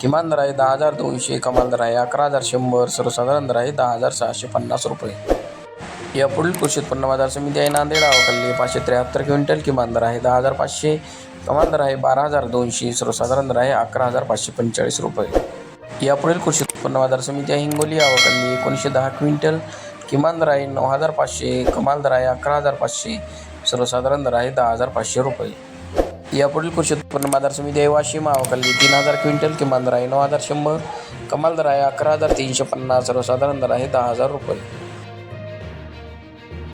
किमान दर आहे दहा हजार दोनशे कमाल दर आहे अकरा हजार शंभर सर्वसाधारण दर आहे दहा हजार सहाशे पन्नास रुपये. या पुढील कृषी उत्पन्न बाजार समिती आहे नांदेड अवकाली पाचशे त्र्याहत्तर क्विंटल किमान दर आहे दहा हजार पाचशे कमाल दर आहे बारा हजार दोनशे सर्वसाधारण दर आहे अकरा हजार पाचशे पंचेचाळीस रुपये. या पुढील कृषी उत्पन्न बाजार समिती आहे हिंगोली अवकाली एकोणीसशे दहा क्विंटल किमान दर आहे नऊ हजार पाचशे कमाल दर आहे अकरा हजार पाचशे सर्वसाधारण दर आहे दहा हजार पाचशे रुपये. यापुढील कृषी उत्पन्न बाजार समिती आहे. वाशिम तीन हजार क्विंटल किमान दर आहे नऊ हजार शंभर कमाल दर आहे अकरा हजार तीनशे पन्नास सर्वसाधारण दर आहे दहा हजार रुपये.